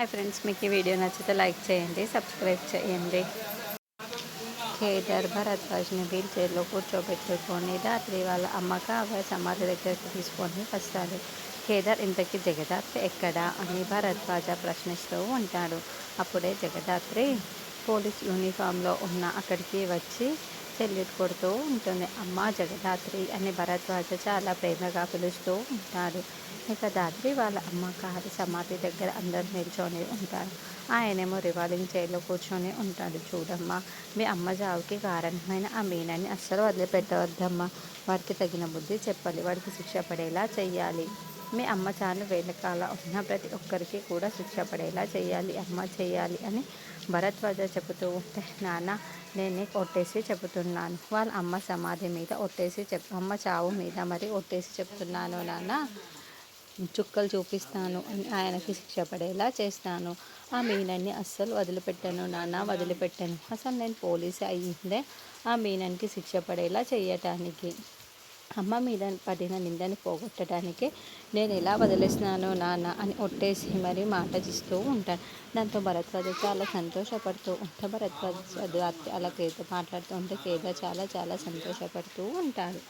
Hi friends మీకు ఈ video నచ్చితే లైక్ చేయండి సబ్స్క్రైబ్ చేయండి. కేదార్ భరద్వాజ్ని వీల్ చైర్లో కూర్చోబెట్టుకొని రాత్రి వాళ్ళ అమ్మక అబ్బాయి సమాధి దగ్గరికి తీసుకొని వస్తాడు. కేదార్ ఇంతకీ జగదాత్రి ఎక్కడా అని భరద్వాజ ప్రశ్నిస్తూ ఉంటాడు. అప్పుడే జగదాత్రి పోలీస్ యూనిఫామ్లో ఉన్న అక్కడికి వచ్చి సెల్యూట్ కొడుతూ ఉంటుంది. అమ్మ జగదాత్రి అని భరద్వాజ చాలా ప్రేమగా పిలుస్తూ ఉంటాడు ఇక దాత్రి వాళ్ళ అమ్మ కారు సమాధి దగ్గర అందరు నిల్చొని ఉంటారు. ఆయనేమో రివాలింగ్ చైర్లో కూర్చొని ఉంటాడు. చూడమ్మా మీ అమ్మ జావుకి కారణమైన ఆ మీనాన్ని అస్సలు వదిలిపెట్టవద్దమ్మా. వాడికి తగిన బుద్ధి చెప్పాలి. వాడికి శిక్ష పడేలా చెయ్యాలి. మీ అమ్మ చాలు వెనకాల ఉన్న ప్రతి ఒక్కరికి కూడా శిక్ష పడేలా చేయాలి. అమ్మ చేయాలి అని భరద్వాజ చెబుతూ ఉంటే నాన్న నేను ఒట్టేసి చెబుతున్నాను. వాళ్ళ అమ్మ సమాధి మీద ఒట్టేసి చెప్ అమ్మ చావు మీద మరి ఒట్టేసి చెప్తున్నాను నాన్న. చుక్కలు చూపిస్తాను. అని ఆయనకి శిక్ష పడేలా చేస్తాను. ఆ మీనన్ని అస్సలు వదిలిపెట్టాను నాన్న వదిలిపెట్టాను. అసలు నేను పోలీసు అయ్యిందే. ఆ మీనన్కి శిక్ష పడేలా చేయటానికి. అమ్మ మీద పడిన నిందని పోగొట్టడానికి నేను ఎలా వదిలేసినాను నాన్న అని ఒట్టేసి మరీ మాట ఇస్తూ ఉంటాను దాంతో భరద్వాజ చాలా సంతోషపడుతూ ఉంటే భరద్వాజ అలా కేతో మాట్లాడుతూ ఉంటే కేద చాలా చాలా సంతోషపడుతూ ఉంటాడు.